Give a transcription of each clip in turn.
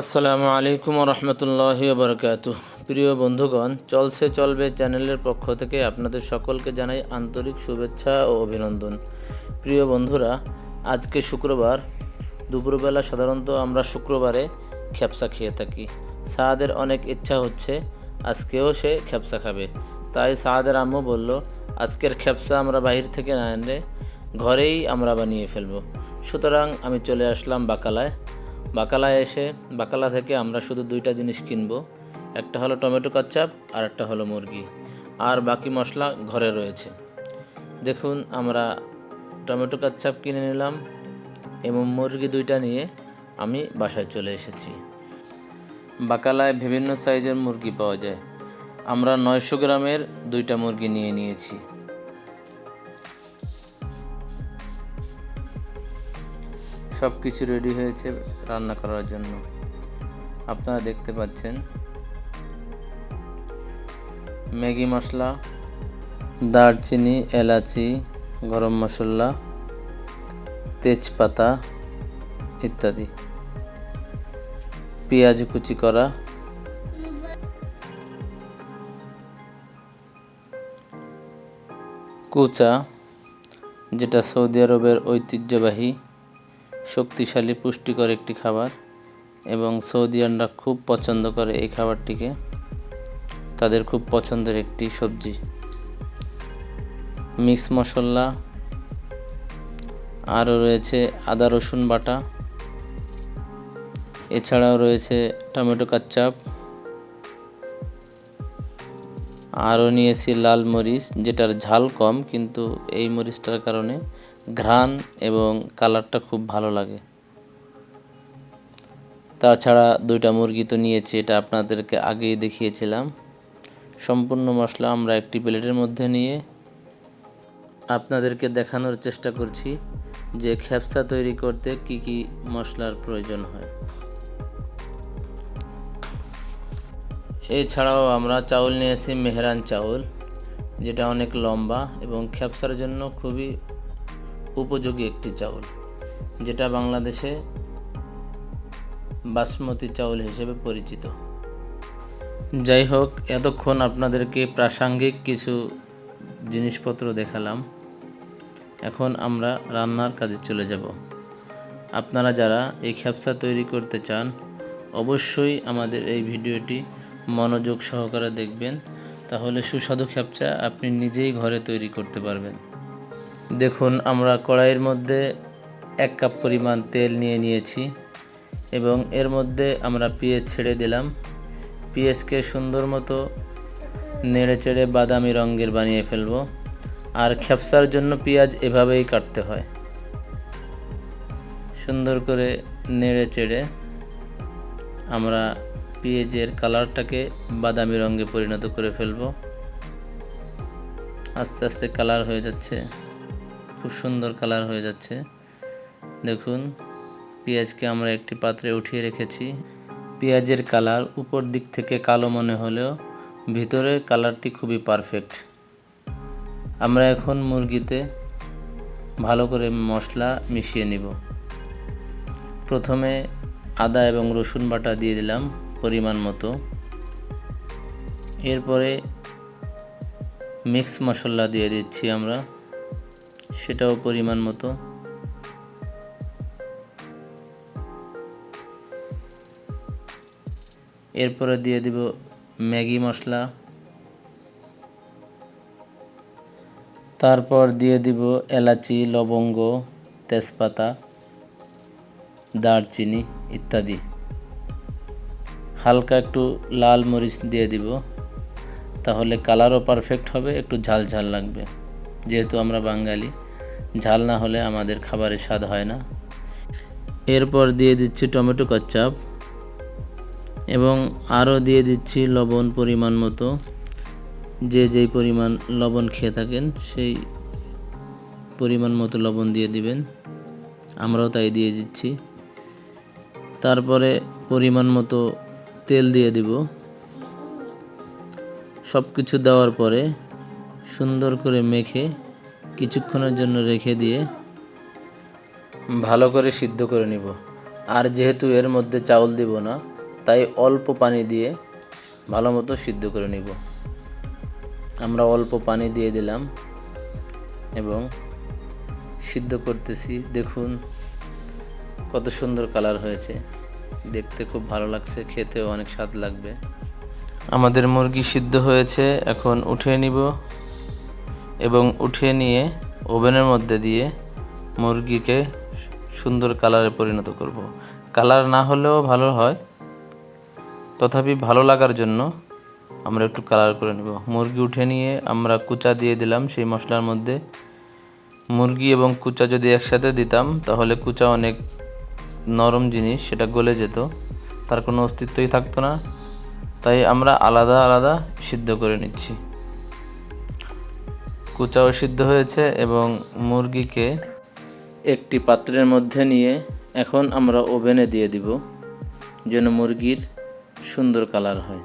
আসসালামু আলাইকুম রহমতুল্লাহ বরকাত প্রিয় বন্ধুগণ, চলছে, চলবে চ্যানেলের পক্ষ থেকে আপনাদের সকলকে জানাই আন্তরিক শুভেচ্ছা ও অভিনন্দন। প্রিয় বন্ধুরা, আজকে শুক্রবার, দুপুরবেলা সাধারণত আমরা শুক্রবারে খ্যাপসা খেয়ে থাকি। সাহাদের অনেক ইচ্ছা হচ্ছে, আজকেও সে খ্যাপসা খাবে। তাই সাহাদের আম্মু বলল, আজকের খ্যাপসা আমরা বাহির থেকে না এনে ঘরেই আমরা বানিয়ে ফেলব। সুতরাং আমি চলে আসলাম বাকালায়। বাকালায় এসে, বাকালা থেকে আমরা শুধু দুইটা জিনিস কিনবো। একটা হলো টমেটো কাচ্চাপ, আর একটা হলো মুরগি। আর বাকি মশলা ঘরে রয়েছে। দেখুন, আমরা টমেটো কাচ্চাপ কিনে নিলাম এবং মুরগি দুইটা নিয়ে আমি বাসায় চলে এসেছি। বাকালায় বিভিন্ন সাইজের মুরগি পাওয়া যায়। আমরা নয়শো গ্রামের দুইটা মুরগি নিয়ে নিয়েছি। সব কিছু রেডি হয়েছে রান্না করার জন্য। আপনারা দেখতে পাচ্ছেন। ম্যাগি মশলা, দারচিনি, এলাচি, গরম মশলা, তেজপাতা ইত্যাদি। পেঁয়াজ কুচি করা। কুচা, যেটা সৌদি আরবের ঐতিহ্যবাহী শক্তিশালী, পুষ্টিকর একটি খাবার এবং সৌদিয়ানরা খুব পছন্দ করে এই খাবারটিকে। তাদের খুব পছন্দের একটি সবজি। মিক্স মশলা, আরও রয়েছে আদা, রসুন বাটা। এছাড়াও রয়েছে টমেটো কাচ্চাপ আরও নিয়েছি লাল মরিচ, যেটার ঝাল কম, কিন্তু এই মরিচটার কারণে ঘ্রাণ এবং কালারটা খুব ভালো লাগে। তাছাড়া দুইটা মুরগি তো নিয়েছি, এটা আপনাদেরকে আগেই দেখিয়েছিলাম। সম্পূর্ণ মশলা আমরা একটি প্লেটের মধ্যে নিয়ে আপনাদেরকে দেখানোর চেষ্টা করছি যে খ্যাপসা তৈরি করতে কি কি মশলার প্রয়োজন হয়। এছাড়াও আমরা চাউল নিয়েছি, মেহরান চাউল, যেটা অনেক লম্বা এবং খ্যাপসার জন্য খুবই উপযোগী একটি চাউল, যেটা বাংলাদেশে বাসমতি চাউল হিসেবে পরিচিত। যাই হোক এতক্ষণ আপনাদেরকে প্রাসঙ্গিক কিছু জিনিসপত্র দেখালাম। এখন আমরা রান্নার কাজে চলে যাব। আপনারা যারা এই খ্যাপসা তৈরি করতে চান, অবশ্যই আমাদের এই ভিডিওটি মনোযোগ সহকারে দেখবেন। তাহলে সুস্বাদু খ্যাপচা আপনি নিজেই ঘরে তৈরি করতে পারবেন। দেখুন, আমরা কড়াইয়ের মধ্যে এক কাপ পরিমাণ তেল নিয়ে নিয়েছি এবং এর মধ্যে আমরা পেঁয়াজ ছেড়ে দিলাম। পেঁয়াজকে সুন্দর মতো নেড়ে চেড়ে বাদামি রঙের বানিয়ে ফেলব। আর খ্যাপসার জন্য পেঁয়াজ এভাবেই কাটতে হয়। সুন্দর করে নেড়ে চেড়ে আমরা পেঁয়াজের কালারটাকে বাদামি রঙে পরিণত করে ফেলব। আস্তে আস্তে কালার হয়ে যাচ্ছে। খুব সুন্দর কালার হয়ে যাচ্ছে। দেখুন, পেঁয়াজকে আমরা একটি পাত্রে উঠিয়ে রেখেছি। পেঁয়াজের কালার উপর দিক থেকে কালো মনে হলেও ভিতরে কালারটি খুবই পারফেক্ট। আমরা এখন মুরগিতে ভালো করে মশলা মিশিয়ে নিব। প্রথমে আদা এবং রসুন বাটা দিয়ে দিলাম পরিমাণ মতো। এরপরে মিক্স মশলা দিয়ে দিচ্ছি আমরা। সেটাও পরিমাণ মতো। এরপরে দিয়ে দিব ম্যাগি মশলা। তারপর দিয়ে দিব এলাচি, লবঙ্গ, তেজপাতা, দারচিনি ইত্যাদি। হালকা একটু লাল মরিচ দিয়ে দিব, তাহলে কালারও পারফেক্ট হবে, একটু ঝাল ঝাল লাগবে, যেহেতু আমরা বাঙালি। ঝাল না হলে আমাদের খাবারের স্বাদ হয় না। এরপর দিয়ে দিচ্ছি টমেটো কাচ্চাপ এবং আরও দিয়ে দিচ্ছি লবণ পরিমাণ মতো। যে যেই পরিমাণ লবণ খেয়ে থাকেন, সেই পরিমাণ মতো লবণ দিয়ে দিবেন। আমরাও তাই দিয়ে দিচ্ছি। তারপরে পরিমাণ মতো তেল দিয়ে দিব। সব কিছু দেওয়ার পরে সুন্দর করে মেখে কিছুক্ষণের জন্য রেখে দিয়ে ভালো করে সিদ্ধ করে নিব। আর যেহেতু এর মধ্যে চাউল দিব না, তাই অল্প পানি দিয়ে ভালো মতো সিদ্ধ করে নিব। আমরা অল্প পানি দিয়ে দিলাম এবং সিদ্ধ করতেছি। দেখুন কত সুন্দর কালার হয়েছে। দেখতে খুব ভালো লাগছে, খেতেও অনেক স্বাদ লাগবে। আমাদের মুরগি সিদ্ধ হয়েছে, এখন উঠিয়ে নিব। এবং উঠিয়ে নিয়ে ওভেনের মধ্যে দিয়ে মুরগিকে সুন্দর কালারে পরিণত করব। কালার না হলেও ভালো হয়, তথাপি ভালো লাগার জন্য আমরা একটু কালার করে নেব। মুরগি উঠে নিয়ে আমরা কুচা দিয়ে দিলাম সেই মশলার মধ্যে। মুরগি এবং কুচা যদি একসাথে দিতাম, তাহলে কুচা অনেক নরম জিনিস, সেটা গলে যেত, তার কোনো অস্তিত্বই থাকতো না। তাই আমরা আলাদা আলাদা সিদ্ধ করে নিচ্ছি। কুচাও সিদ্ধ হয়েছে এবং মুরগিকে একটি পাত্রের মধ্যে নিয়ে এখন আমরা ওভেনে দিয়ে দিব, যেন মুরগির সুন্দর কালার হয়।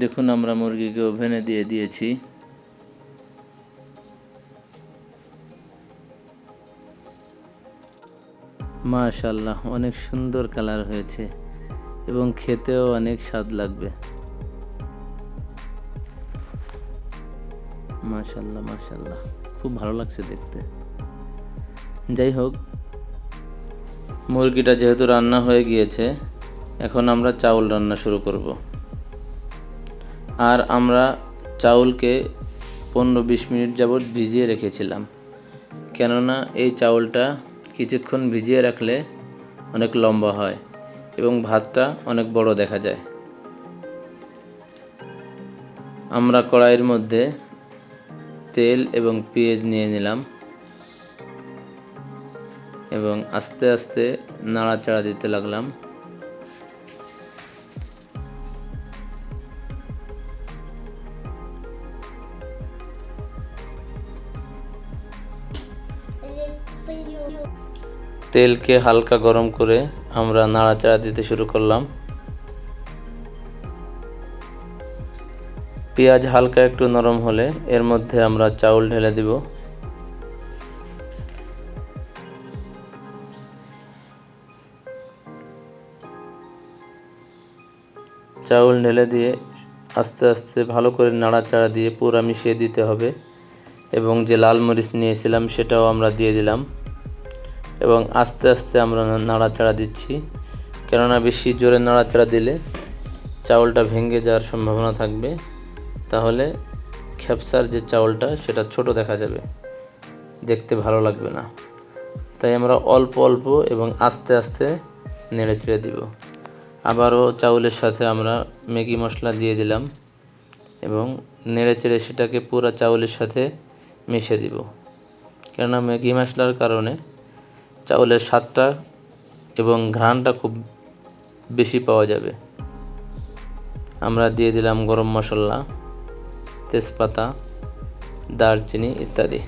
দেখুন, আমরা মুরগিকে ওভেনে দিয়ে দিয়েছি। মাশাল্লাহ অনেক সুন্দর কালার হয়েছে। এবং খেতেও অনেক স্বাদ লাগবে। মাশাল্লাহ মাশাল্লাহ খুব ভালো লাগছে দেখতে। যাই হোক, মুরগিটা যেহেতু রান্না হয়ে গিয়েছে, এখন আমরা চাউল রান্না শুরু করব। আর আমরা চাউলকে পনেরো বিশ মিনিট যাবৎ ভিজিয়ে রেখেছিলাম। কেননা এই চাউলটা কিছুক্ষণ ভিজিয়ে রাখলে অনেক লম্বা হয়। এবং ভাতটা অনেক বড় দেখা যায়। আমরা কড়াইয়ের মধ্যে তেল এবং পেঁয়াজ নিয়ে নিলাম এবং আস্তে আস্তে নাড়াচাড়া দিতে লাগলাম। তেলকে হালকা গরম করে আমরা নাড়াচাড়া দিতে শুরু করলাম। পেঁয়াজ হালকা একটু নরম হলে এর মধ্যে আমরা চাউল ঢেলে দিব। চাউল ঢেলে দিয়ে আস্তে আস্তে ভালো করে নাড়াচাড়া দিয়ে পুরা মিশিয়ে দিতে হবে এবং যে লাল মরিচ নিয়েছিলাম সেটাও আমরা দিয়ে দিলাম। এবং আস্তে আস্তে আমরা নাড়াচাড়া দিচ্ছি। কেননা বেশি জোরে নাড়াচাড়া দিলে চাউলটা ভেঙে যাওয়ার সম্ভাবনা থাকবে। তাহলে খ্যাপসার যে চাউলটা, সেটা ছোট দেখা যাবে। দেখতে ভালো লাগবে না। তাই আমরা অল্প অল্প এবং আস্তে আস্তে নেড়ে চেড়ে দিব। আবারও চাউলের সাথে আমরা ম্যাগি মশলা দিয়ে দিলাম এবং নেড়ে চেড়ে সেটাকে পুরো চাউলের সাথে মিশে দিব। কেননা ম্যাগি মশলার কারণে চাউলের স্বাদটা এবং ঘ্রাণটা খুব বেশি পাওয়া যাবে। আমরা দিয়ে দিলাম গরম মশলা, তেজপাতা, দারচিনি ইত্যাদি।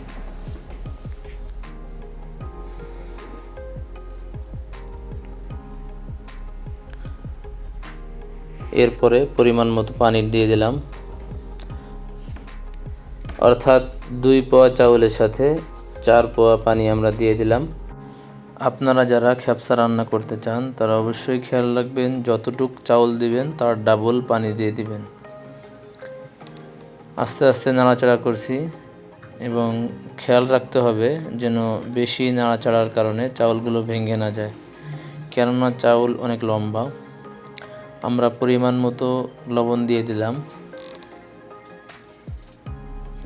এরপরে পরিমাণ মতো পানি দিয়ে দিলাম। অর্থাৎ দুই পোয়া চাউলের সাথে চার পোয়া পানি আমরা দিয়ে দিলাম। আপনারা যারা খ্যাপসা রান্না করতে চান, তারা অবশ্যই খেয়াল রাখবেন, যতটুক চাউল দিবেন, তার ডাবল পানি দিয়ে দিবেন। আস্তে আস্তে নাড়াচাড়া করছি এবং খেয়াল রাখতে হবে যেন বেশি নাড়াচাড়ার কারণে চাউলগুলো ভেঙে না যায়, কেননা চাউল অনেক লম্বা। আমরা পরিমাণ মতো লবণ দিয়ে দিলাম।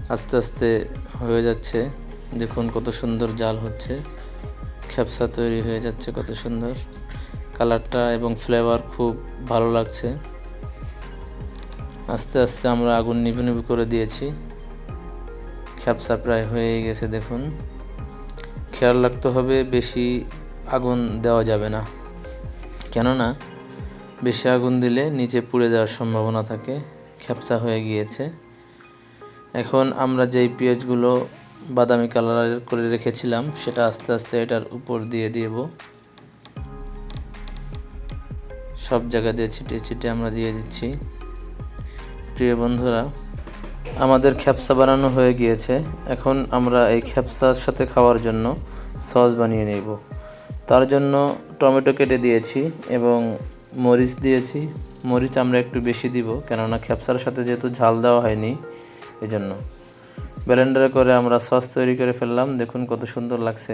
আস্তে আস্তে হয়ে যাচ্ছে। দেখুন কত সুন্দর জাল হচ্ছে। খ্যাপসা তৈরি হয়ে যাচ্ছে, কত সুন্দর। কালারটা এবং ফ্লেভার খুব ভালো লাগছে। আস্তে আস্তে আমরা আগুন নিভু নিভু করে দিয়েছি। খ্যাপসা প্রায় হয়ে গেছে, দেখুন। খেয়াল রাখতে হবে, বেশি আগুন দেওয়া যাবে না। কেননা, বেশি আগুন দিলে নিচে পুড়ে যাওয়ার সম্ভাবনা থাকে। খ্যাপসা হয়ে গিয়েছে। এখন আমরা যেই পেঁয়াজগুলো বাদামি কালারের করে রেখেছিলাম, সেটা আস্তে আস্তে এটার উপর দিয়ে দেব সব জায়গা দিয়ে ছিটিয়ে ছিটিয়ে আমরা দিয়ে দিচ্ছি। প্রিয় বন্ধুরা, আমাদের খ্যাপসা বানানো হয়ে গিয়েছে। এখন আমরা এই খ্যাপসার সাথে খাওয়ার জন্য সস বানিয়ে নেব। তার জন্য টমেটো কেটে দিয়েছি এবং মরিচ দিয়েছি। মরিচ আমরা একটু বেশি দিব, কেননা খ্যাপসার সাথে যেহেতু ঝাল দেওয়া হয়নি, এজন্য। ব্লেন্ডারে করে আমরা সস তৈরি করে ফেললাম। দেখুন কত সুন্দর লাগছে।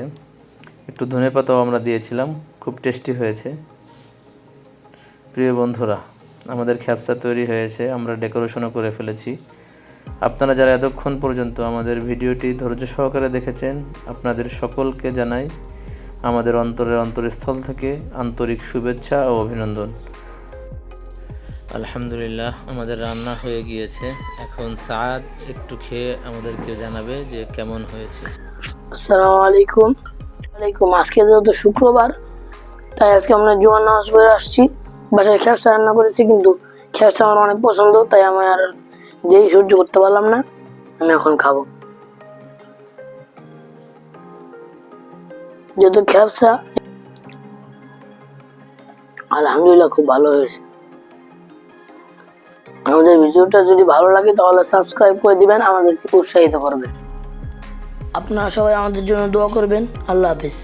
একটু ধনে পাতাও আমরা দিয়েছিলাম। খুব টেস্টি হয়েছে। প্রিয় বন্ধুরা, আমাদের খ্যাপসা তৈরি হয়েছে। আমরা ডেকোরেশনও করে ফেলেছি। আপনারা যারা এতক্ষণ পর্যন্ত আমাদের ভিডিওটি ধৈর্য সহকারে দেখেছেন, আপনাদের সকলকে জানাই আমাদের অন্তরের অন্তরস্থল থেকে আন্তরিক শুভেচ্ছা ও অভিনন্দন। আলহামদুলিল্লাহ, আমাদের রান্না হয়ে গিয়েছে। এখন সাদ একটু খেয়ে আমাদেরকে জানাবে যে কেমন হয়েছে। আসসালামু আলাইকুম। ওয়ালাইকুম আজকে যেহেতু শুক্রবার, তাই আজকে আমরা জোয়ান নামাজ পড়ে আসছি। বাসায় খেপসা রান্না করেছি, কিন্তু খেপসা আমার অনেক পছন্দ, তাই আমি আর যেই সহ্য করতে পারলাম না। আমি এখন খাব। যেহেতু খেপসা, আলহামদুলিল্লাহ খুব ভালো হয়েছে। আমাদের ভিডিওটা যদি ভালো লাগে তাহলে সাবস্ক্রাইব করে দিবেন, আমাদেরকে উৎসাহিত করবেন। আপনারা সবাই আমাদের জন্য দোয়া করবেন। আল্লাহ হাফিজ।